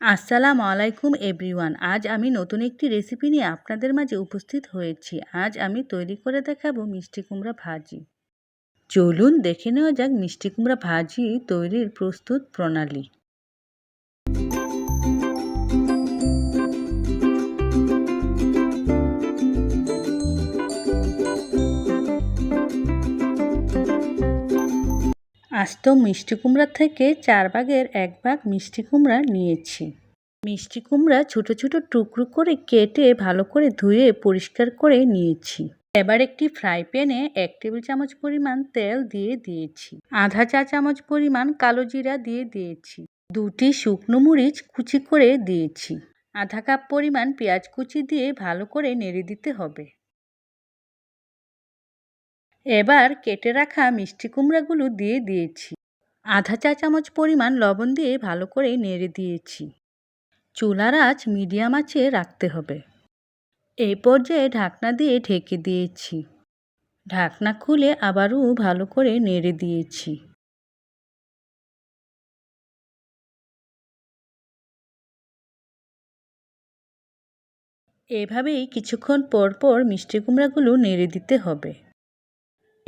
আসসালামু আলাইকুম এভরিওয়ান। আজ আমি নতুন একটি রেসিপি নিয়ে আপনাদের মাঝে উপস্থিত হয়েছি। আজ আমি তৈরি করে দেখাবো মিষ্টি কুমড়া ভাজি। চলুন দেখে নেওয়া যাক মিষ্টি কুমড়া ভাজি তৈরির প্রস্তুত প্রণালী। আস্ত মিষ্টি কুমড়া থেকে চার ভাগের এক ভাগ মিষ্টি কুমড়া নিয়েছি। মিষ্টি কুমড়া ছোট ছোট টুকরো করে কেটে ভালো করে ধুয়ে পরিষ্কার করে নিয়েছি। এবার একটি ফ্রাই প্যানে এক টেবিল চামচ পরিমাণ তেল দিয়ে দিয়েছি। আধা চা চামচ পরিমাণ কালো জিরা দিয়ে দিয়েছি। দুটি শুকনো মরিচ কুচি করে দিয়েছি। আধা কাপ পরিমাণ পেঁয়াজ কুচি দিয়ে ভালো করে নেড়ে দিতে হবে। এবার কেটে রাখা মিষ্টি কুমড়াগুলো দিয়ে দিয়েছি। আধা চা চামচ পরিমাণ লবণ দিয়ে ভালো করে নেড়ে দিয়েছি। চুলার আঁচ মিডিয়াম আঁচে রাখতে হবে। এই পর্যায়ে ঢাকনা দিয়ে ঢেকে দিয়েছি। ঢাকনা খুলে আবারও ভালো করে নেড়ে দিয়েছি। এভাবেই কিছুক্ষণ পর পর মিষ্টি কুমড়াগুলো নেড়ে দিতে হবে।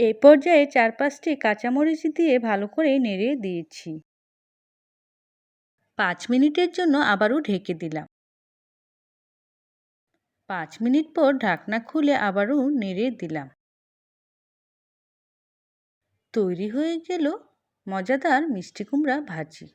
এই পর্যায়ে চার পাঁচটি কাঁচামরিচ দিয়ে ভালো করে নেড়ে দিয়েছি। পাঁচ মিনিটের জন্য আবারও ঢেকে দিলাম। পাঁচ মিনিট পর ঢাকনা খুলে আবারও নেড়ে দিলাম। তৈরি হয়ে গেল মজাদার মিষ্টি কুমড়া ভাজি।